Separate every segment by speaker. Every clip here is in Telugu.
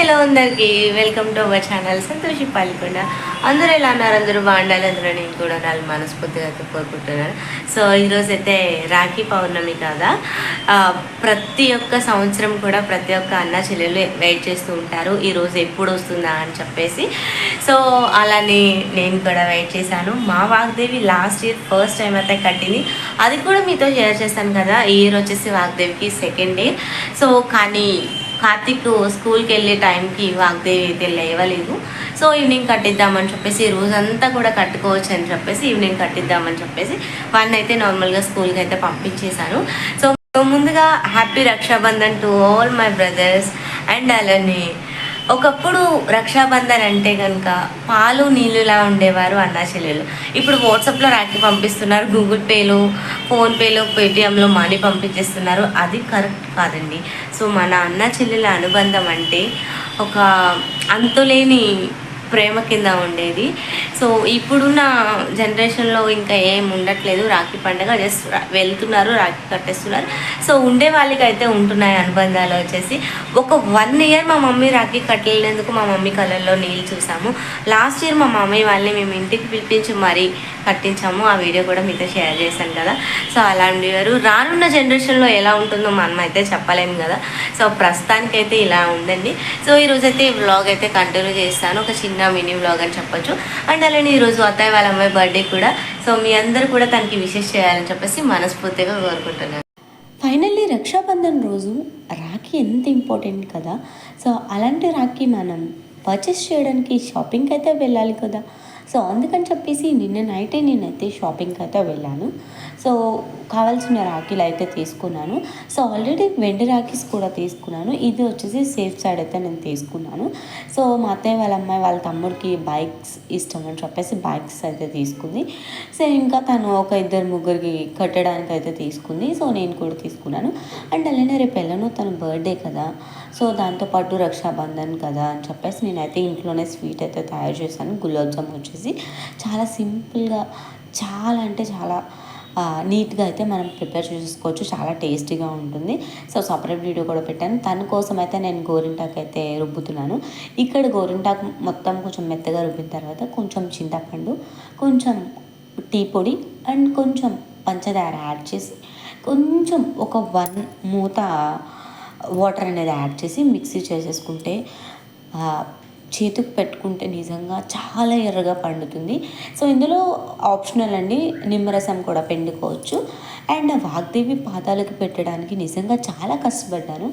Speaker 1: హలో అందరికి welcome to our channel Santoshi Palkonda. అందరూ ఎలా ఉన్నారు? అందరూ బాగుండాలి. అందరూ నేను కూడా నాలుగు మనస్ఫూర్తిగా అయితే కోరుకుంటున్నాను. సో ఈరోజు అయితే రాఖీ పౌర్ణమి కదా. ప్రతి ఒక్క సంవత్సరం కూడా ప్రతి ఒక్క అన్న చెల్లెలు వెయిట్ చేస్తూ ఉంటారు. ఈరోజు ఎప్పుడు వస్తుందా అని చెప్పేసి. సో అలానే నేను కూడా వెయిట్ చేశాను. మా Vagdevi last year first time అయితే కట్టింది. అది కూడా మీతో షేర్ చేశాను కదా. ఈ ఇయర్ వచ్చేసి వాగ్దేవికి సెకండ్ డే సో కానీ కార్తిక్ స్కూల్కి వెళ్ళే టైంకి వాగ్దేవి అయితే లేవలేదు. సో ఈవినింగ్ కట్టిద్దామని చెప్పేసి రోజంతా కూడా కట్టుకోవచ్చు అని చెప్పేసి ఈవినింగ్ కట్టిద్దామని చెప్పేసి వన్ అయితే నార్మల్గా స్కూల్కి అయితే పంపించేశాను సో ముందుగా happy Rakshabandhan to all my brothers and అలానే ఒకప్పుడు రక్షాబంధన్ అంటే కనుక పాలు నీళ్ళులా ఉండేవారు అన్నా చెల్లెలు. ఇప్పుడు వాట్సాప్లో రాఖీ పంపిస్తున్నారు గూగుల్ పేలో ఫోన్పేలో పేటిఎంలో మనీ పంపించేస్తున్నారు. అది కరెక్ట్ కాదండి. సో మన అన్న చెల్లెల అనుబంధం అంటే ఒక అంతులేని ప్రేమ కింద ఉండేది. సో ఇప్పుడున్న జనరేషన్లో ఇంకా ఏం ఉండట్లేదు. రాఖీ పండుగ జస్ట్ వెళ్తున్నారు రాఖీ కట్టేస్తున్నారు. సో ఉండే వాళ్ళకి అయితే ఉంటున్నాయి అనుబంధాలు వచ్చేసి. ఒక వన్ ఇయర్ మా మమ్మీ రాఖీ కట్టలేనందుకు మా మమ్మీ కళ్ళల్లో నీళ్ళు చూసాము. లాస్ట్ ఇయర్ మా మమ్మీ వాళ్ళని మేము ఇంటికి పిలిపించి మరీ కట్టించాము ఆ వీడియో కూడా మీతో షేర్ చేశాను కదా. సో అలాంటి వారు రానున్న జనరేషన్లో ఎలా ఉంటుందో మనం అయితే చెప్పలేము కదా. సో ప్రస్తుతానికైతే ఇలా ఉందండి. సో ఈరోజు అయితే ఈ వ్లాగ్ అయితే కంటిన్యూ చేస్తాను. ఒక చిన్న మినీ వ్లాగ్ అని చెప్పొచ్చు. అండ్ అలానే ఈరోజు అత్తయ్య వాళ్ళ అమ్మాయి బర్త్డే కూడా. సో మీ అందరూ కూడా తనకి విషెస్ చేయాలని చెప్పేసి మనస్ఫూర్తిగా కోరుకుంటున్నాను.
Speaker 2: ఫైనల్లీ రక్షాబంధన్ రోజు రాఖీ ఎంత ఇంపార్టెంట్ కదా. సో అలాంటి రాఖీ మనం పర్చేస్ చేయడానికి షాపింగ్కి అయితే వెళ్ళాలి కదా. సో అందుకని చెప్పేసి నిన్న నైటే నేనైతే షాపింగ్కి అయితే వెళ్ళాను. సో కావాల్సిన రాఖీలు అయితే తీసుకున్నాను. సో ఆల్రెడీ వెండి రాఖీస్ కూడా తీసుకున్నాను. ఇది వచ్చేసి సేఫ్ సైడ్ అయితే నేను తీసుకున్నాను. సో మా అత్తయ్య వాళ్ళ అమ్మాయి వాళ్ళ తమ్ముడికి బైక్స్ ఇష్టం అని చెప్పేసి బైక్స్ అయితే తీసుకుంది. సో ఇంకా తను ఒక ఇద్దరు ముగ్గురికి కట్టడానికి అయితే తీసుకుంది. సో నేను కూడా తీసుకున్నాను. అండ్ అలానే రేపు వెళ్ళను తన బర్త్డే కదా. సో దాంతోపాటు రక్షాబంధన్ కదా అని చెప్పేసి నేనైతే ఇంట్లోనే స్వీట్ అయితే తయారు చేశాను. గులాబ్ జామ్ వచ్చేసి చాలా సింపుల్గా చాలా అంటే చాలా నీట్గా అయితే మనం ప్రిపేర్ చేసుకోవచ్చు. చాలా టేస్టీగా ఉంటుంది. సో సపరేట్ వీడియో కూడా పెట్టాను. తన కోసం అయితే నేను గోరింటాకు అయితే రుబ్బుతున్నాను. ఇక్కడ గోరింటాకు మొత్తం కొంచెం మెత్తగా రుబ్బిన తర్వాత కొంచెం చింతపండు కొంచెం టీ పొడి అండ్ కొంచెం పంచదార యాడ్ చేసి కొంచెం ఒక వన్ మూత వాటర్ అనేది యాడ్ చేసి మిక్సీ చేసేసుకుంటే చేతికి పెట్టుకుంటే నిజంగా చాలా ఎర్రగా పండుతుంది. సో ఇందులో ఆప్షనల్ అండి నిమ్మరసం కూడా పిండుకోవచ్చు. అండ్ వాగ్దేవి పాదాలకు పెట్టడానికి నిజంగా చాలా కష్టపడ్డాను.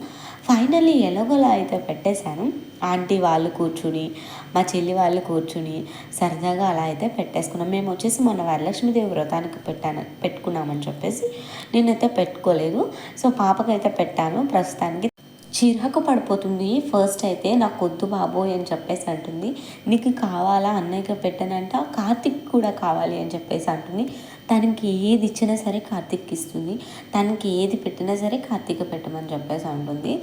Speaker 2: ఫైనల్లీ ఎలాగోలా అయితే పెట్టేశాను. ఆంటీ వాళ్ళు కూర్చుని మా చెల్లి వాళ్ళు కూర్చుని సరదాగా అలా అయితే పెట్టేసుకున్నాం. మేము వచ్చేసి మొన్న వరలక్ష్మీదేవి వ్రతానికి పెట్టాను పెట్టుకున్నామని చెప్పేసి నేనైతే పెట్టుకోలేదు. సో పాపకైతే పెట్టాను. ప్రస్తుతానికి చిరాకు పడిపోతుంది. ఫస్ట్ అయితే నాకు వద్దు బాబోయ్ అని చెప్పేసి అంటుంది. నీకు కావాలా? అన్నయ్యకి పెట్టనంట. కార్తిక్ కూడా కావాలి అని చెప్పేసి అంటుంది. తనకి ఏది ఇచ్చినా సరే కార్తిక్ ఇస్తుంది. తనకి ఏది పెట్టినా సరే కార్తిక్ పెట్టమని చెప్పేసి అంటుంది.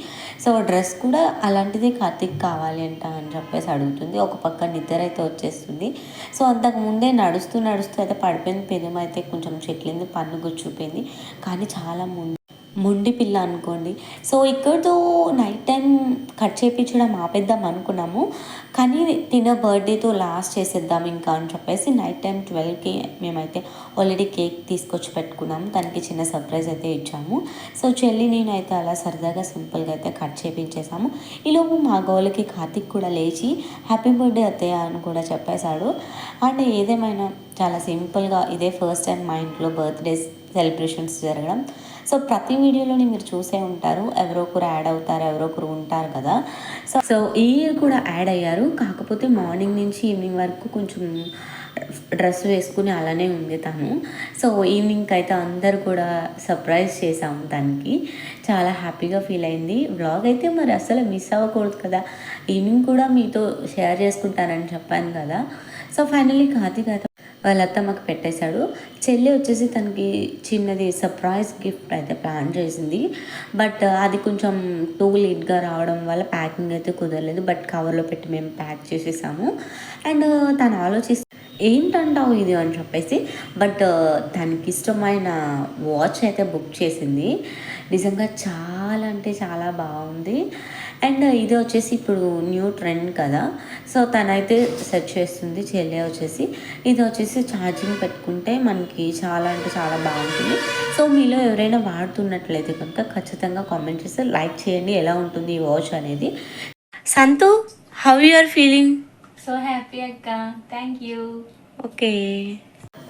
Speaker 2: సో డ్రెస్ కూడా అలాంటిదే కార్తిక్ కావాలి అంట అని చెప్పేసి అడుగుతుంది. ఒక పక్క నిద్ర అయితే వచ్చేస్తుంది. సో అంతకు ముందే నడుస్తూ నడుస్తూ అయితే పడిపోయింది. పెదమైతే అయితే కొంచెం చెట్లింది పన్ను గుచ్చిపోయింది కానీ చాలా ముందు మొండి పిల్ల అనుకోండి. సో ఇక్కడతో నైట్ టైం కట్ చేయించడం ఆపేద్దాం అనుకున్నాము. కానీ తిన బర్త్డేతో లాస్ట్ చేసేద్దాం ఇంకా అని చెప్పేసి నైట్ టైం ట్వెల్వ్కి మేమైతే ఆల్రెడీ కేక్ తీసుకొచ్చి పెట్టుకున్నాము. దానికి చిన్న సర్ప్రైజ్ అయితే ఇచ్చాము. సో చెల్లి నేనైతే అలా సరదాగా సింపుల్గా అయితే కట్ చేయించేసాము ఈలోపు మా గోలకి కార్తిక్ కూడా లేచి హ్యాపీ బర్త్డే అత్తయ్య అని కూడా చెప్పేశాడు. అండ్ ఏదేమైనా చాలా సింపుల్గా ఇదే ఫస్ట్ టైం మా ఇంట్లో బర్త్డేస్ సెలబ్రేషన్స్ జరగడం. సో ప్రతి వీడియోలోని మీరు చూసే ఉంటారు. ఎవరో ఒకరు యాడ్ అవుతారు ఎవరో ఒకరు ఉంటారు కదా. సో సో ఈ ఇయర్ కూడా యాడ్ అయ్యారు. కాకపోతే మార్నింగ్ నుంచి ఈవినింగ్ వరకు కొంచెం డ్రెస్ వేసుకుని అలానే ఉంది తను సో ఈవినింగ్కి అయితే అందరు కూడా సర్ప్రైజ్ చేసాము దానికి చాలా హ్యాపీగా ఫీల్ అయింది. వ్లాగ్ అయితే మరి అసలు మిస్ అవ్వకూడదు కదా. ఈవినింగ్ కూడా మీతో షేర్ చేసుకుంటానని చెప్పాను కదా. సో ఫైనలీ కార్తీక్ అయితే వాళ్ళ మాకు పెట్టేశాడు. చెల్లి వచ్చేసి తనకి చిన్నది సర్ప్రైజ్ గిఫ్ట్ అయితే ప్లాన్ చేసింది. బట్ uh, అది కొంచెం టూ లేట్గా రావడం వల్ల ప్యాకింగ్ అయితే కుదరలేదు. బట్ కవర్లో పెట్టి మేము ప్యాక్ చేసేసాము. అండ్ uh, తను ఆలోచిస్తే ఏంటంటావు ఇది? అని చెప్పేసి. బట్ uh, తనకి ఇష్టమైన వాచ్ అయితే బుక్ చేసింది. నిజంగా చాలా అంటే చాలా బాగుంది.
Speaker 3: అండ్ ఇది వచ్చేసి ఇప్పుడు న్యూ ట్రెండ్ కదా. సో తనైతే సెర్చ్ చేస్తుంది చెల్లె వచ్చేసి. ఇది వచ్చేసి ఛార్జింగ్ పెట్టుకుంటే మనకి చాలా అంటే చాలా బాగుంటుంది. సో మీలో ఎవరైనా వాడుతున్నట్లయితే కనుక ఖచ్చితంగా కామెంట్ చేస్తే లైక్ చేయండి. ఎలా ఉంటుంది ఈ వాచ్ అనేది? Santhu how you are feeling
Speaker 4: so happy అక్క. థ్యాంక్ యూ
Speaker 3: ఓకే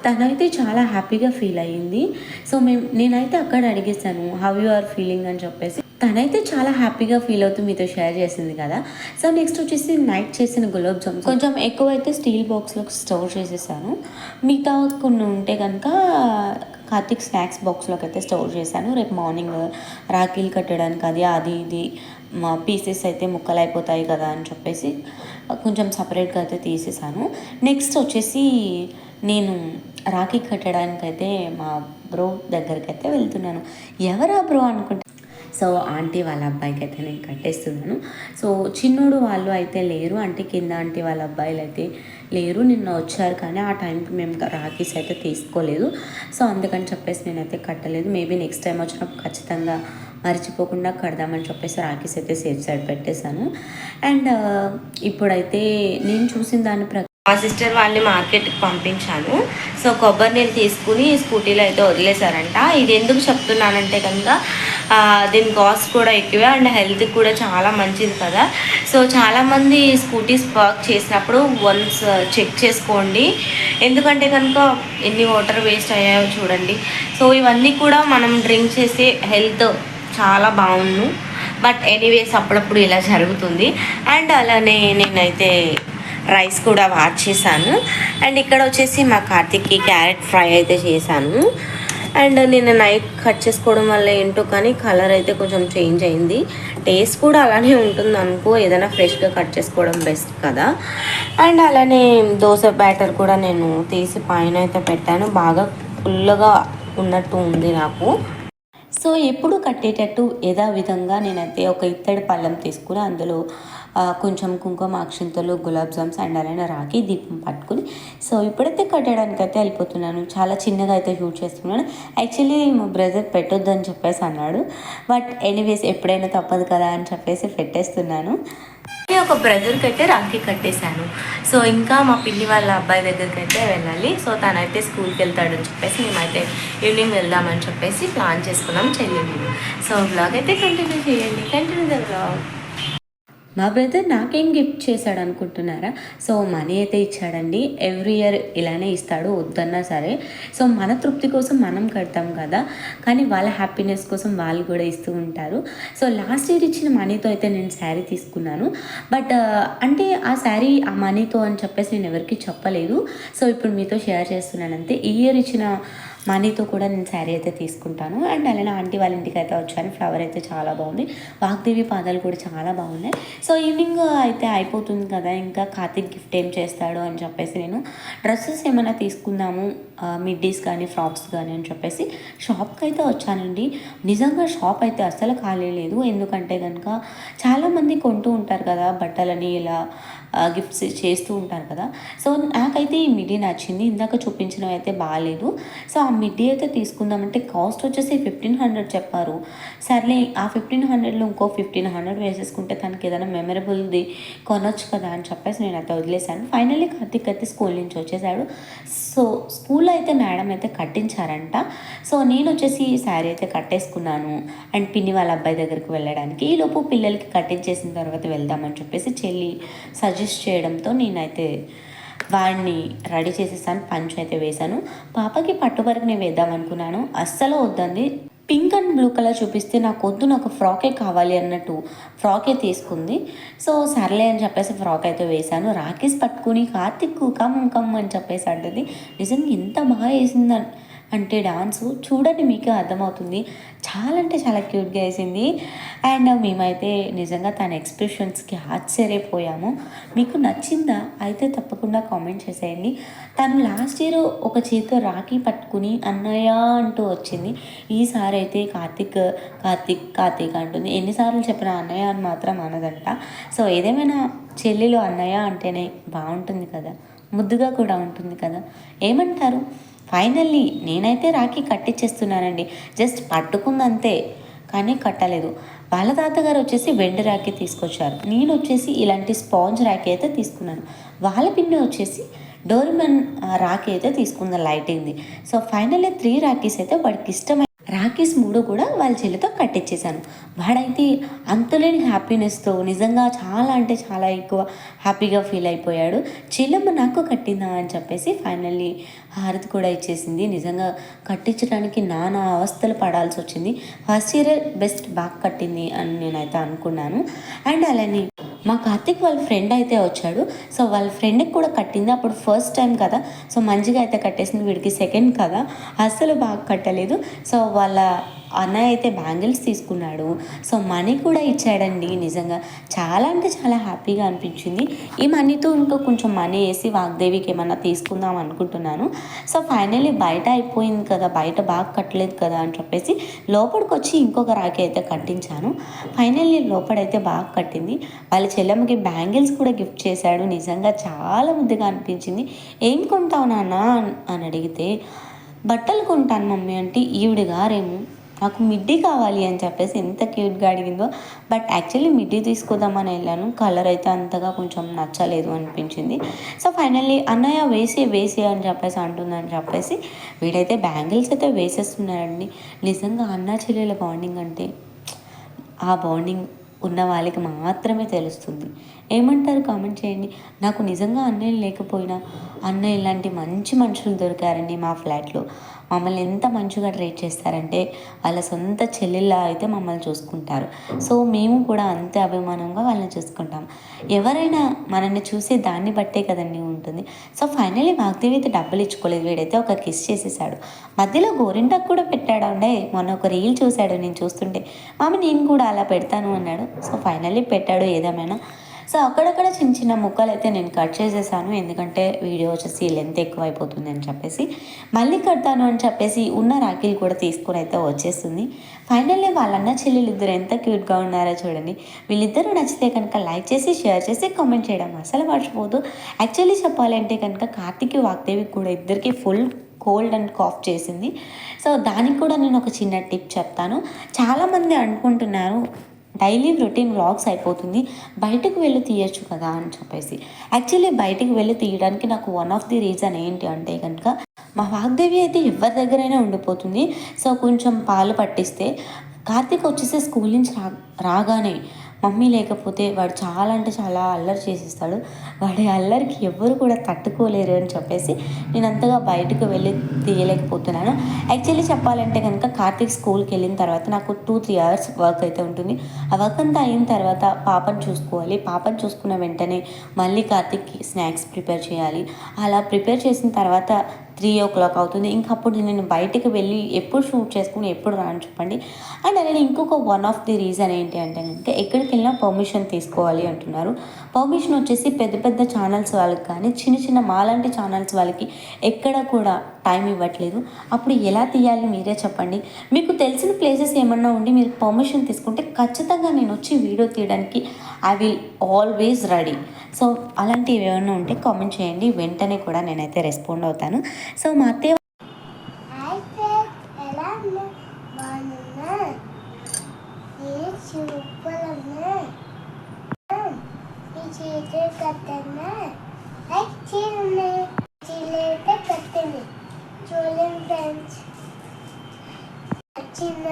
Speaker 3: తనైతే చాలా హ్యాపీగా ఫీల్ అయ్యింది. సో మేము నేనైతే అక్కడ అడిగేసాను హౌ యు ఆర్ ఫీలింగ్ అని చెప్పేసి. తనైతే చాలా హ్యాపీగా ఫీల్ అవుతూ మీతో షేర్ చేసింది కదా. సో నెక్స్ట్ వచ్చేసి నైట్ చేసిన గులాబ్ జామ్. కొంచెం ఎక్కువ అయితే స్టీల్ బాక్స్లో స్టోర్ చేసేసాను. మిగతా కొన్ని ఉంటే కనుక కార్తిక్ స్నాక్స్ బాక్స్లోకి అయితే స్టోర్ చేశాను. రేపు మార్నింగ్ రాఖీలు కట్టడానికి అది అది ఇది మా పీసెస్ అయితే ముక్కలు అయిపోతాయి కదా అని చెప్పేసి కొంచెం సపరేట్గా అయితే తీసేసాను. నెక్స్ట్ వచ్చేసి నేను రాఖీ కట్టడానికైతే మా బ్రో దగ్గరికి అయితే వెళ్తున్నాను. ఎవరా బ్రో అనుకుంటే సో ఆంటీ వాళ్ళ అబ్బాయికి అయితే నేను కట్టేస్తున్నాను. సో చిన్నోడు వాళ్ళు అయితే లేరు అంటే కింద ఆంటీ వాళ్ళ అబ్బాయిలు అయితే లేరు. నిన్న వచ్చారు కానీ ఆ టైంకి మేము రాఖీస్ అయితే తీసుకోలేదు. సో అందుకని చెప్పేసి నేనైతే కట్టలేదు. మేబీ నెక్స్ట్ టైం వచ్చినప్పుడు ఖచ్చితంగా మర్చిపోకుండా కడదామని చెప్పేసి రాఖీస్ అయితే సేఫ్ సైడ్ పెట్టేశాను. అండ్ ఇప్పుడైతే నేను చూసిన దాని ప్రకారం
Speaker 1: మా సిస్టర్ వాళ్ళని మార్కెట్కి పంపించాను. సో కొబ్బరి నీళ్ళు తీసుకుని స్కూటీలో అయితే వదిలేశారంట. ఇది ఎందుకు చెప్తున్నానంటే కనుక దీని కాస్ట్ కూడా ఎక్కువే అండ్ హెల్త్కి కూడా చాలా మంచిది కదా. సో చాలామంది స్కూటీస్ పార్క్ చేసినప్పుడు వన్స్ చెక్ చేసుకోండి. ఎందుకంటే కనుక ఎన్ని వాటర్ వేస్ట్ అయ్యాయో చూడండి. సో ఇవన్నీ కూడా మనం డ్రింక్ చేసే హెల్త్ చాలా బాగుండు. బట్ ఎనీవేస్ అప్పుడప్పుడు ఇలా జరుగుతుంది. అండ్ అలానే నేనైతే రైస్ కూడా వాచ్ చేశాను. అండ్ ఇక్కడ వచ్చేసి మా కార్తీక్కి క్యారెట్ ఫ్రై అయితే చేశాను. అండ్ నేను నైట్ కట్ చేసుకోవడం వల్ల ఏంటో కానీ కలర్ అయితే కొంచెం చేంజ్ అయింది. టేస్ట్ కూడా అలానే ఉంటుంది అనుకో ఏదైనా ఫ్రెష్గా కట్ చేసుకోవడం బెస్ట్ కదా. అండ్ అలానే దోశ బ్యాటర్ కూడా నేను తీసి పైన అయితే పెట్టాను. బాగా ఫుల్గా ఉన్నట్టు ఉంది నాకు.
Speaker 3: సో ఎప్పుడు కట్టేటట్టు యథావిధంగా నేనైతే ఒక ఇత్తడి పళ్ళెం తీసుకుని అందులో కొంచెం కుంకుమ అక్షింతలు గులాబ్ జామ్స్ అండ్ అలానే రాఖీ దీపం పట్టుకుని. సో ఇప్పుడైతే కట్టడానికి అయితే వెళ్ళిపోతున్నాను. చాలా చిన్నగా అయితే షూట్ చేస్తున్నాను. యాక్చువల్లీ మా బ్రదర్ పెట్టొద్దని చెప్పేసి అన్నాడు. బట్ ఎనీవేస్ ఎప్పుడైనా తప్పదు కదా అని చెప్పేసి పెట్టేస్తున్నాను.
Speaker 1: నేను ఒక బ్రదర్కి అయితే రాఖీ కట్టేశాను. సో ఇంకా మా పిల్లి వాళ్ళ అబ్బాయి దగ్గరికి అయితే వెళ్ళాలి. సో తనైతే స్కూల్కి వెళ్తాడని చెప్పేసి మేమైతే ఈవినింగ్ వెళ్దామని చెప్పేసి ప్లాన్ చేసుకున్నాం చెల్లి సో బ్లాగ్ అయితే కంటిన్యూ చేయండి. Continue the blog.
Speaker 3: మా బ్రదర్ నాకేం గిఫ్ట్ చేశాడు అనుకుంటున్నారా? సో మనీ అయితే ఇచ్చాడండి. ఎవ్రీ ఇయర్ ఇలానే ఇస్తాడు వద్దన్నా సరే. సో మన తృప్తి కోసం మనం కడతాం కదా. కానీ వాళ్ళ హ్యాపీనెస్ కోసం వాళ్ళు కూడా ఇస్తూ ఉంటారు. సో లాస్ట్ ఇయర్ ఇచ్చిన మనీతో అయితే నేను శారీ తీసుకున్నాను. బట్ అంటే ఆ శారీ ఆ మనీతో అని చెప్పేసి నేను ఎవరికి చెప్పలేదు. సో ఇప్పుడు మీతో షేర్ చేస్తున్నాను అంతే ఈ ఇయర్ ఇచ్చిన మనీతో కూడా నేను శారీ అయితే తీసుకుంటాను. అండ్ అలానే ఆంటీ వాళ్ళ ఇంటికి అయితే వచ్చాను ఫ్లవర్ అయితే చాలా బాగుంది. వాగ్దేవి పాదాలు కూడా చాలా బాగున్నాయి. సో ఈవినింగ్ అయితే అయిపోతుంది కదా. ఇంకా కార్తిక్ గిఫ్ట్ ఏం చేస్తాడు అని చెప్పేసి నేను డ్రెస్సెస్ ఏమైనా తీసుకుందాము మిడ్డీస్ కానీ ఫ్రాక్స్ కానీ అని చెప్పేసి షాప్కి అయితే వచ్చానండి. నిజంగా షాప్ అయితే అస్సలు ఖాళీ లేదు. ఎందుకంటే కనుక చాలామంది కొంటూ ఉంటారు కదా బట్టలని ఇలా గిఫ్ట్స్ చేస్తూ ఉంటారు కదా. సో నాకైతే ఈ మిడ్డీ నచ్చింది. ఇందాక చూపించినవి అయితే బాగాలేదు సో ఆ మిడ్డీ అయితే తీసుకుందామంటే కాస్ట్ వచ్చేసి ఫిఫ్టీన్ హండ్రెడ్ చెప్పారు. సర్లే ఆ ఫిఫ్టీన్ హండ్రెడ్లో ఇంకో ఫిఫ్టీన్ హండ్రెడ్ వేసేసుకుంటే తనకి ఏదైనా మెమరబుల్ది కొనొచ్చు కదా అని చెప్పేసి నేను అయితే వదిలేశాను. ఫైనల్లీ కార్తీక్ అయితే స్కూల్ నుంచి వచ్చేసాడు. సో స్కూల్లో అయితే మేడం అయితే కట్టించారంట. సో నేను వచ్చేసి శారీ అయితే కట్టేసుకున్నాను. అండ్ పిన్ని వాళ్ళ అబ్బాయి దగ్గరికి వెళ్ళడానికి. ఈలోపు పిల్లలకి కట్టించేసిన తర్వాత వెళ్దామని చెప్పేసి చెల్లి సజెస్ట్ చేయడంతో నేనైతే వాడిని రెడీ చేసేసాను పంచ్ అయితే వేశాను. పాపకి పట్టు వరకు నేను వేద్దాం అనుకున్నాను. అస్సలు వద్దంది. పింక్ అండ్ బ్లూ కలర్ చూపిస్తే నాకు వద్దు నాకు ఫ్రాకే కావాలి అన్నట్టు ఫ్రాకే తీసుకుంది. సో సర్లే అని చెప్పేసి ఫ్రాక్ అయితే వేశాను. రాకేష్ పట్టుకుని కార్తిక్ కమ్ కమ్ అని చెప్పేసి అంటుంది. నిజంగా ఇంత బాగా వేసిందని అంటే డాన్స్ చూడండి మీకు అర్థమవుతుంది. చాలా అంటే చాలా క్యూట్గా వేసింది. అండ్ మేమైతే నిజంగా తన ఎక్స్ప్రెషన్స్కి ఆశ్చర్యపోయాము. మీకు నచ్చిందా? అయితే తప్పకుండా కామెంట్ చేసేయండి. తను లాస్ట్ ఇయర్ ఒక చేతితో రాఖీ పట్టుకుని అన్నయ్య అంటూ వచ్చింది. ఈసారి అయితే కార్తిక్ కార్తిక్ కార్తిక్ అంటుంది. ఎన్నిసార్లు చెప్పిన అన్నయ్య అని మాత్రం అనదంట. సో ఏదేమైనా చెల్లెలు అన్నయ్య అంటేనే బాగుంటుంది కదా. ముద్దుగా కూడా ఉంటుంది కదా. ఏమంటారు? ఫైనల్లీ నేనైతే రాఖీ కట్టించేస్తున్నానండి జస్ట్ పట్టుకుందంతే కానీ కట్టలేదు.
Speaker 2: వాళ్ళ తాతగారు వచ్చేసి వెండి రాఖీ తీసుకొచ్చారు. నేను వచ్చేసి ఇలాంటి స్పాంజ్ రాఖీ అయితే తీసుకున్నాను. వాళ్ళ పిన్ని వచ్చేసి డోర్మెన్ రాఖీ అయితే తీసుకుంది లైటింగ్ది. సో ఫైనల్లీ త్రీ రాఖీస్ అయితే వాడికి ఇష్టమైన రాకేష్ మూడు కూడా వాళ్ళ చెల్లితో కట్టించేశాను వాడైతే అంతులేని హ్యాపీనెస్తో నిజంగా చాలా అంటే చాలా ఎక్కువ హ్యాపీగా ఫీల్ అయిపోయాడు. చెల్లెమ్మ నాకు కట్టిందా? అని చెప్పేసి ఫైనల్లీ హారతి కూడా ఇచ్చేసింది. నిజంగా కట్టించడానికి నానా అవస్థలు పడాల్సి వచ్చింది. ఫస్ట్ ఇయర్ బెస్ట్ బాగా కట్టింది అని నేనైతే అనుకున్నాను. అండ్ అలానే మా కార్తిక్ వాళ్ళ ఫ్రెండ్ అయితే వచ్చాడు. సో వాళ్ళ ఫ్రెండ్కి కూడా కట్టింది. అప్పుడు ఫస్ట్ టైం కదా. సో మంచిగా అయితే కట్టేసింది. వీడికి సెకండ్ కదా. అస్సలు బాగా కట్టలేదు. సో వాళ్ళ అన్నయ్య అయితే బ్యాంగిల్స్ తీసుకున్నాడు. సో మనీ కూడా ఇచ్చాడండి. నిజంగా చాలా అంటే చాలా హ్యాపీగా అనిపించింది. ఈ మనీతో ఇంకా కొంచెం మనీ వేసి వాగ్దేవికి ఏమన్నా తీసుకుందాం అనుకుంటున్నాను. సో ఫైనల్లీ బయట అయిపోయింది కదా బయట బాగా కట్టలేదు కదా అని చెప్పేసి లోపలికి వచ్చి ఇంకొక రాఖీ అయితే కట్టించాను. ఫైనల్లీ లోపడైతే బాగా కట్టింది. వాళ్ళ చెల్లెమ్మకి బ్యాంగిల్స్ కూడా గిఫ్ట్ చేశాడు. నిజంగా చాలా ముద్దుగా అనిపించింది. ఏం కొంటావు నాన్న? అని అడిగితే బట్టలు కొంటాను మమ్మీ అంటే ఈవిడ గారేమో. నాకు మిడ్డీ కావాలి అని చెప్పేసి ఎంత క్యూట్గా అడిగిందో బట్ యాక్చువల్లీ మిడ్డీ తీసుకుందామని వెళ్ళాను. కలర్ అయితే అంతగా కొంచెం నచ్చలేదు అనిపించింది. సో ఫైనల్లీ అన్నయ్య వేసి వేసి అని చెప్పేసి అంటుందని చెప్పేసి వీడైతే బ్యాంగిల్స్ అయితే వేసేస్తున్నారండి నిజంగా అన్న చెల్లెల బాండింగ్ అంటే ఆ బాండింగ్ ఉన్న వాళ్ళకి మాత్రమే తెలుస్తుంది. ఏమంటారు కామెంట్ చేయండి. నాకు నిజంగా అన్నయ్య లేకపోయినా అన్నయ్య ఇలాంటి మంచి మనుషులు దొరికారండి మా ఫ్లాట్లో. మమ్మల్ని ఎంత మంచిగా ట్రీట్ చేస్తారంటే వాళ్ళ సొంత చెల్లెళ్ళ అయితే మమ్మల్ని చూసుకుంటారు. సో మేము కూడా అంతే అభిమానంగా వాళ్ళని చూసుకుంటాం. ఎవరైనా మనల్ని చూసే దాన్ని బట్టే కదండి ఉంటుంది. సో ఫైనలీ వాగ్దేవి అయితే డబ్బులు ఇచ్చుకోలేదు. వీడైతే ఒక కిస్ చేసేసాడు. మధ్యలో గోరింటాకు కూడా పెట్టాడు అంటే మొన్న ఒక రీల్ చూశాడు నేను చూస్తుంటే. మామ నేను కూడా అలా పెడతాను అన్నాడు. సో ఫైనల్లీ పెట్టాడు ఏదేమైనా. సో అక్కడక్కడ చిన్న చిన్న ముక్కలు అయితే నేను కట్ చేసేసాను. ఎందుకంటే వీడియో వచ్చేసి లెంత్ ఎక్కువ అయిపోతుంది అని చెప్పేసి. మళ్ళీ కడతాను అని చెప్పేసి ఉన్న రాఖీలు కూడా తీసుకొని అయితే వచ్చేస్తుంది. ఫైనల్లీ వాళ్ళన్న చెల్లెలు ఇద్దరు ఎంత క్యూట్గా ఉన్నారో చూడండి. వీళ్ళిద్దరూ నచ్చితే కనుక లైక్ చేసి షేర్ చేసి కామెంట్ చేయడం అసలు మర్చిపోదు. యాక్చువల్లీ చెప్పాలంటే కనుక కార్తిక్ వాగ్దేవి కూడా ఇద్దరికి ఫుల్ కోల్డ్ అండ్ కాఫ్ చేసింది. సో దానికి కూడా నేను ఒక చిన్న టిప్ చెప్తాను. చాలామంది అనుకుంటున్నారు డైలీ రొటీన్ వ్లాగ్స్ అయిపోతుంది. బయటకు వెళ్ళి తీయచ్చు కదా అని చెప్పేసి. యాక్చువల్లీ బయటకు వెళ్ళి తీయడానికి నాకు వన్ ఆఫ్ ది రీజన్ ఏంటి అంటే కనుక మా వాగ్దేవి అయితే ఎవరి దగ్గరైనా ఉండిపోతుంది. సో కొంచెం పాలు పట్టిస్తే కార్తీక్ వచ్చేసి స్కూల్ నుంచి రా రాగానే మమ్మీ లేకపోతే వాడు చాలా అంటే చాలా అల్లరి చేసేస్తాడు. వాడి అల్లరికి ఎవ్వరు కూడా తట్టుకోలేరు అని చెప్పేసి నేను అంతగా బయటకు వెళ్ళి తీయలేకపోతున్నాను. యాక్చువల్లీ చెప్పాలంటే కనుక కార్తీక్ స్కూల్కి వెళ్ళిన తర్వాత నాకు టూ త్రీ అవర్స్ వర్క్ అయితే ఉంటుంది. ఆ వర్క్ అంతా అయిన తర్వాత పాపను చూసుకోవాలి. పాపను చూసుకున్న వెంటనే మళ్ళీ కార్తీక్కి స్నాక్స్ ప్రిపేర్ చేయాలి. అలా ప్రిపేర్ చేసిన తర్వాత త్రీ ఓ క్లాక్ అవుతుంది. ఇంకా అప్పుడు నేను బయటికి వెళ్ళి ఎప్పుడు షూట్ చేసుకుని ఎప్పుడు రాను చెప్పండి. అండ్ అలాగే ఇంకొక వన్ ఆఫ్ ది రీజన్ ఏంటి అంటే కనుక ఎక్కడికి వెళ్ళినా పర్మిషన్ తీసుకోవాలి అంటున్నారు. పర్మిషన్ వచ్చేసి పెద్ద పెద్ద ఛానల్స్ వాళ్ళకి కానీ చిన్న చిన్న మాలాంటి ఛానల్స్ వాళ్ళకి ఎక్కడ కూడా టైం ఇవ్వట్లేదు. అప్పుడు ఎలా తీయాలి మీరే చెప్పండి. మీకు తెలిసిన ప్లేసెస్ ఏమన్నా ఉండి మీరు పర్మిషన్ తీసుకుంటే ఖచ్చితంగా నేను వచ్చి వీడియో తీయడానికి I will always ready. So అలాంటివి ఏమైనా ఉంటే కామెంట్ చేయండి. వెంటనే కూడా నేనైతే రెస్పాండ్ అవుతాను. సో మా అత్తయ్య
Speaker 5: హాయ్ ఫ్రెండ్ ఎలా ఉన్నా బాగున్నా నేను సూపర్ ఉన్నా ఈ చీర కట్టన్నా లైక్ చీరన్నా చీరైతే కట్టింది చూడండి ఫ్రెండ్స్ వచ్చిన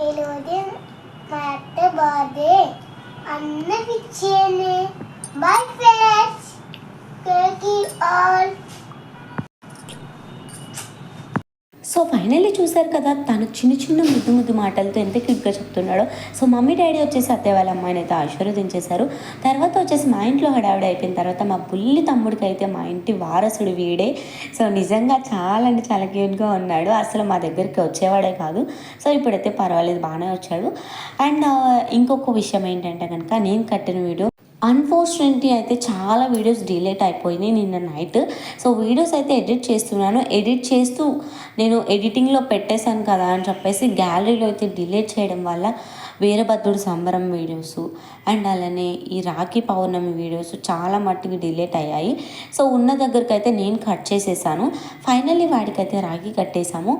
Speaker 5: ఈరోజు
Speaker 2: సో ఫైనల్లీ చూశారు కదా తను చిన్న చిన్న ముద్దు ముద్దు మాటలతో ఎంత క్యూట్గా చెప్తున్నాడో. సో మమ్మీ డాడీ వచ్చేసి అత్తయ్య వాళ్ళ అమ్మాయిని అయితే ఆశీర్వదించేశారు. తర్వాత వచ్చేసి మా ఇంట్లో హడావిడి అయిపోయిన తర్వాత మా బుల్లి తమ్ముడికి అయితే మా ఇంటి వారసుడు వీడే. సో నిజంగా చాలా అంటే చాలా క్యూట్గా ఉన్నాడు. అసలు మా దగ్గరికి వచ్చేవాడే కాదు. సో ఇప్పుడైతే పర్వాలేదు బాగానే వచ్చాడు. అండ్ ఇంకొక విషయం ఏంటంటే కనుక నేను కట్టిన వీడియో అన్ఫార్చునేట్లీ అయితే చాలా వీడియోస్ డిలేట్ అయిపోయినాయి నిన్న నైట్ సో వీడియోస్ అయితే ఎడిట్ చేస్తున్నాను. ఎడిట్ చేస్తూ నేను ఎడిటింగ్లో పెట్టేశాను కదా అని చెప్పేసి గ్యాలరీలో అయితే డిలేట్ చేయడం వల్ల
Speaker 6: వీరభద్రుడు సంబరం వీడియోస్ అండ్ అలానే ఈ రాఖీ పౌర్ణమి వీడియోస్ చాలా మట్టుకు డిలేట్ అయ్యాయి. సో ఉన్న దగ్గరికి అయితే నేను కట్ చేసేసాను. ఫైనల్లీ వాడికైతే రాఖీ కట్టేశాము.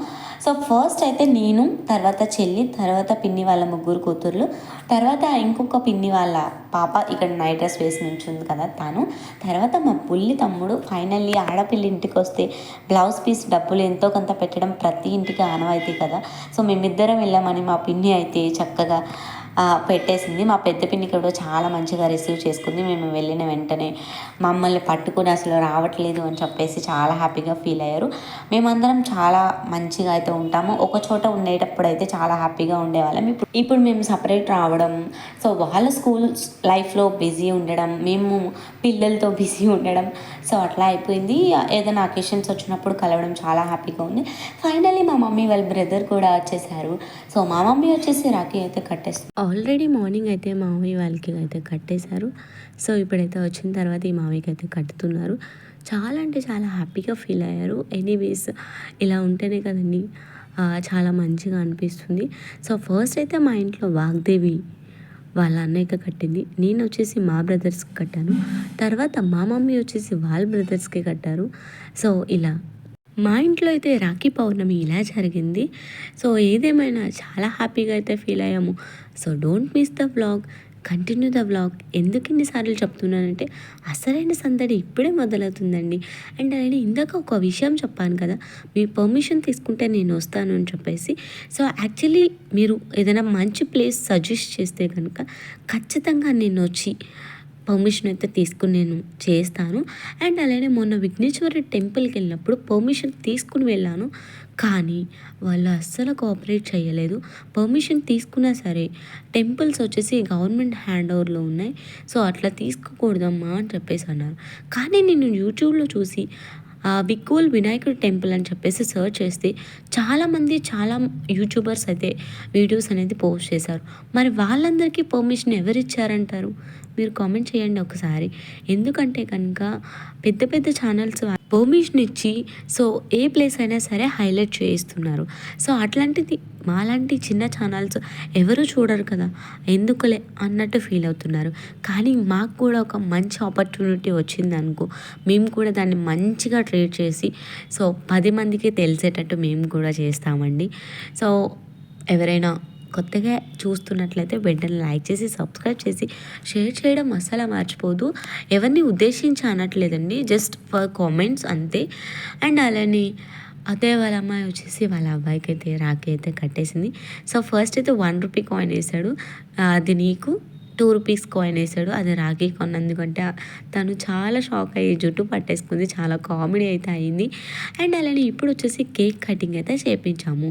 Speaker 6: సో ఫస్ట్ అయితే నేను తర్వాత చెల్లి తర్వాత పిన్ని వాళ్ళ ముగ్గురు కూతుర్లు తర్వాత ఇంకొక పిన్ని వాళ్ళ పాప ఇక్కడ నైట్ డ్రెస్ వేసి నుంచుంది కదా తను. తర్వాత మా పుల్లి తమ్ముడు ఫైనల్లీ ఆడపిల్ల ఇంటికి వస్తే బ్లౌజ్ పీస్ డబ్బులు ఎంతో కొంత పెట్టడం ప్రతి ఇంటికి ఆనవాయితీ కదా. సో మేమిద్దరం వెళ్ళామని మా పిన్ని అయితే చక్కగా పెట్టేసింది. మా పెద్ద పిన్ని కూడా చాలా మంచిగా రిసీవ్ చేసుకుంది. మేము వెళ్ళిన వెంటనే మమ్మల్ని పట్టుకుని అసలు రావట్లేదు అని చెప్పేసి చాలా హ్యాపీగా ఫీల్ అయ్యారు. మేమందరం చాలా మంచిగా అయితే ఉంటాము. ఒక చోట ఉండేటప్పుడు అయితే చాలా హ్యాపీగా ఉండేవాళ్ళం. ఇప్పుడు ఇప్పుడు మేము సపరేట్ రావడం సో వాళ్ళ స్కూల్ లైఫ్లో బిజీ ఉండడం మేము పిల్లలతో బిజీ ఉండడం సో అట్లా అయిపోయింది. ఏదైనా అకేషన్స్ వచ్చినప్పుడు కలవడం చాలా హ్యాపీగా ఉంది. ఫైనల్లీ మా మమ్మీ వాళ్ళ బ్రదర్ కూడా వచ్చేసారు. సో మా మమ్మీ వచ్చేసి రాఖీ అయితే కట్టేస్తుంది.
Speaker 2: ఆల్రెడీ మార్నింగ్ అయితే మామయ్య వాళ్ళకి అయితే కట్టేశారు. సో ఇప్పుడైతే వచ్చిన తర్వాత ఈ మామయ్యకి అయితే కట్టుతున్నారు. చాలా అంటే చాలా హ్యాపీగా ఫీల్ అయ్యారు. ఎనీవేస్ ఇలా ఉంటేనే కదండి చాలా మంచిగా అనిపిస్తుంది. సో ఫస్ట్ అయితే మా ఇంట్లో వాగ్దేవి వాళ్ళ అన్నయ్యకి కట్టింది. నేను వచ్చేసి మా బ్రదర్స్కి కట్టాను. తర్వాత మా మమ్మీ వచ్చేసి వాళ్ళ బ్రదర్స్కి కట్టారు. సో ఇలా మా ఇంట్లో అయితే రాఖీ పౌర్ణమి ఇలా జరిగింది. సో ఏదేమైనా చాలా హ్యాపీగా అయితే ఫీల్ అయ్యాము. So don't miss the vlog. Continue the vlog. ఎందుకు ఇన్నిసార్లు చెప్తున్నానంటే అసలైన సందడి ఇప్పుడే మొదలవుతుందండి. అండ్ అలానే ఇందాక ఒక విషయం చెప్పాను కదా మీ పర్మిషన్ తీసుకుంటే నేను వస్తాను అని చెప్పేసి. సో యాక్చువల్లీ మీరు ఏదైనా మంచి ప్లేస్ సజెస్ట్ చేస్తే కనుక ఖచ్చితంగా నేను వచ్చి పర్మిషన్ అయితే తీసుకుని నేను చేస్తాను. అండ్ అలానే మొన్న విఘ్నేశ్వర టెంపుల్కి వెళ్ళినప్పుడు పర్మిషన్ తీసుకుని వెళ్ళాను. కానీ వాళ్ళు అస్సలు కోఆపరేట్ చేయలేదు. పర్మిషన్ తీసుకున్నా సరే టెంపుల్స్ వచ్చేసి గవర్నమెంట్ హ్యాండ్ ఓవర్లో ఉన్నాయి. సో అట్లా తీసుకోకూడదమ్మా అని చెప్పేసి అన్నారు. కానీ నేను యూట్యూబ్లో చూసి ఆ వినాయకుడు టెంపుల్ అని చెప్పేసి సర్చ్ చేస్తే చాలామంది చాలా యూట్యూబర్స్ అయితే వీడియోస్ అనేది పోస్ట్ చేశారు. మరి వాళ్ళందరికీ పర్మిషన్ ఎవరు ఇచ్చారంటారు మీరు కామెంట్ చేయండి ఒకసారి. ఎందుకంటే కనుక పెద్ద పెద్ద ఛానల్స్ పర్మిషన్ ఇచ్చి సో ఏ ప్లేస్ అయినా సరే హైలైట్ చేయిస్తున్నారు. సో అట్లాంటిది మాలాంటి చిన్న ఛానల్స్ ఎవరు చూడరు కదా. ఎందుకులే అన్నట్టు ఫీల్ అవుతున్నారు. కానీ మాకు కూడా ఒక మంచి ఆపర్చునిటీ వచ్చింది అనుకో మేము కూడా దాన్ని మంచిగా ట్రీట్ చేసి సో పది మందికి తెలిసేటట్టు మేము కూడా చేస్తామండి. సో ఎవరైనా కొత్తగా చూస్తున్నట్లయితే వెంటనే లైక్ చేసి సబ్స్క్రైబ్ చేసి షేర్ చేయడం అస్సలు మర్చిపోదు. ఎవరిని ఉద్దేశించి అనట్లేదండి. జస్ట్ ఫర్ కామెంట్స్ అంతే. అండ్ అలానే అదే వాళ్ళ అమ్మాయి వచ్చేసి వాళ్ళ అబ్బాయికి అయితే రాఖీ అయితే కట్టేసింది. సో ఫస్ట్ అయితే వన్ రూపీ కాయిన్ వేసాడు అది నీకు. టూ రూపీస్ కాయిన్ వేసాడు అది రాఖీ కొన్నందుకంటే తను చాలా షాక్ అయ్యి జుట్టు పట్టేసుకుంది. చాలా కామెడీ అయితే అయింది. అండ్ అలానే ఇప్పుడు వచ్చేసి కేక్ కటింగ్ అయితే చేపించాము.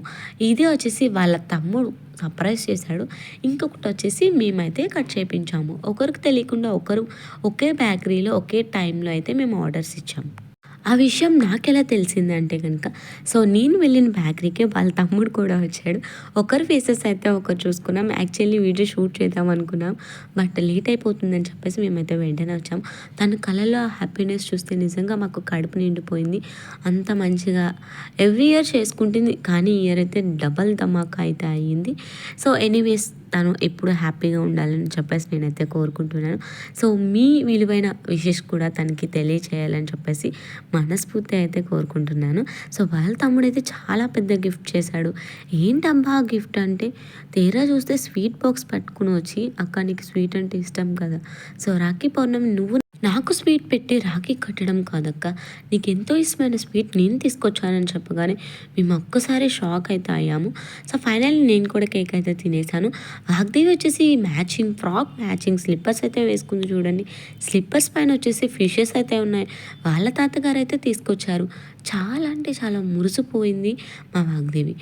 Speaker 2: ఇది వచ్చేసి వాళ్ళ తమ్ముడు సర్ప్రైజ్ చేశాడు. ఇంకొకటి వచ్చేసి మేమైతే కట్ చేయించాము ఒకరికి తెలియకుండా ఒకరు ఒకే బేకరీలో ఒకే టైంలో అయితే మేము ఆర్డర్స్ ఇచ్చాము ఆ విషయం నాకెలా తెలిసిందంటే కనుక సో నేను వెళ్ళిన బేకరీకి వాళ్ళ తమ్ముడు కూడా వచ్చాడు. ఒకరు ఫేసెస్ అయితే ఒకరు చూసుకున్నాం. యాక్చువల్లీ వీడియో షూట్ చేద్దాం అనుకున్నాం. బట్ లేట్ అయిపోతుందని చెప్పేసి మేమైతే వెంటనే వచ్చాం. తన కళలో హ్యాపీనెస్ చూస్తే నిజంగా మాకు కడుపు నిండిపోయింది. అంత మంచిగా ఎవ్రీ ఇయర్ చేసుకుంటుంది. కానీ ఇయర్ అయితే డబల్ ధమాకా అయితే అయ్యింది. సో ఎనీవేస్ తను ఎప్పుడు హ్యాపీగా ఉండాలని చెప్పేసి నేనైతే కోరుకుంటున్నాను. సో మీ విలువైన విషెస్ కూడా తనకి తెలియచేయాలని చెప్పేసి మనస్ఫూర్తి అయితే కోరుకుంటున్నాను. సో వాళ్ళ తమ్ముడైతే చాలా పెద్ద గిఫ్ట్ చేశాడు. ఏంటబ్బా గిఫ్ట్ అంటే తీరా చూస్తే స్వీట్ బాక్స్ పట్టుకుని వచ్చి అక్క నీకు స్వీట్ అంటే ఇష్టం కదా. సో రాఖీ పౌర్ణమి నువ్వు నాకు స్వీట్ పెట్టి రాఖీ కట్టడం కాదక్క. నీకెంతో ఇష్టమైన స్వీట్ నేను తీసుకొచ్చానని చెప్పగానే మేము ఒక్కసారి షాక్ అయితే అయ్యాము. సో ఫైనల్లీ నేను కూడా కేక్ అయితే తినేసాను వాగ్దేవి వచ్చేసి మ్యాచింగ్ ఫ్రాక్ మ్యాచింగ్ స్లిప్పర్స్ అయితే వేసుకుంది చూడండి. స్లిప్పర్స్ పైన వచ్చేసి ఫిషెస్ అయితే ఉన్నాయి. వాళ్ళ తాతగారు అయితే తీసుకొచ్చారు. చాలా అంటే చాలా మురిసిపోయింది మా వాగ్దేవి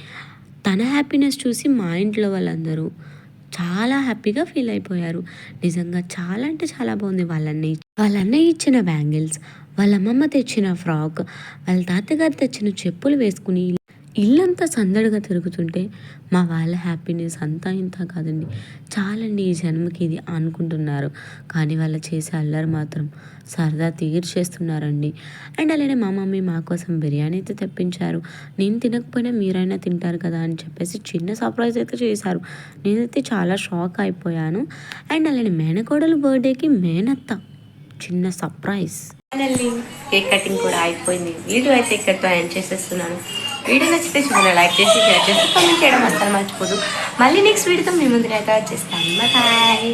Speaker 2: తన హ్యాపీనెస్ చూసి మా ఇంట్లో వాళ్ళందరూ చాలా హ్యాపీగా ఫీల్ అయిపోయారు. నిజంగా చాలా అంటే చాలా బాగుంది. వాళ్ళ వాళ్ళన్నీ ఇచ్చిన బ్యాంగిల్స్ వాళ్ళ అమ్మమ్మ తెచ్చిన ఫ్రాక్ వాళ్ళ తాతగారు తెచ్చిన చెప్పులు వేసుకుని ఇల్లంతా సందడిగా తిరుగుతుంటే మా వాళ్ళ హ్యాపీనెస్ అంతా ఇంత కాదండి. చాలండి ఈ జన్మకి ఇది అనుకుంటున్నారు. కానీ వాళ్ళు చేసే అల్లరి మాత్రం సరదా తీర్చేస్తున్నారండి అండ్ అలానే మా మమ్మీ మా కోసం బిర్యానీ అయితే తెప్పించారు. నేను తినకపోయినా మీరైనా తింటారు కదా అని చెప్పేసి చిన్న సర్ప్రైజ్ అయితే చేశారు. నేనైతే చాలా షాక్ అయిపోయాను. అండ్ అలానే మేనకోడలు బర్త్డేకి మేనత్త చిన్న సర్ప్రైజ్.
Speaker 3: ఫైనల్లీ కేక్ కటింగ్ కూడా అయిపోయింది. వీడియో అయితే ఇక్కడితో ఎండ్ చేసేస్తున్నాను. వీడియో నచ్చితే చూడండి లైక్ చేసి షేర్ చేసి కామెంట్ చేయడం అసలు మర్చిపోదు. మళ్ళీ నెక్స్ట్ వీడియోతో మీ ముందు అయితే వచ్చేస్తాను. బాయ్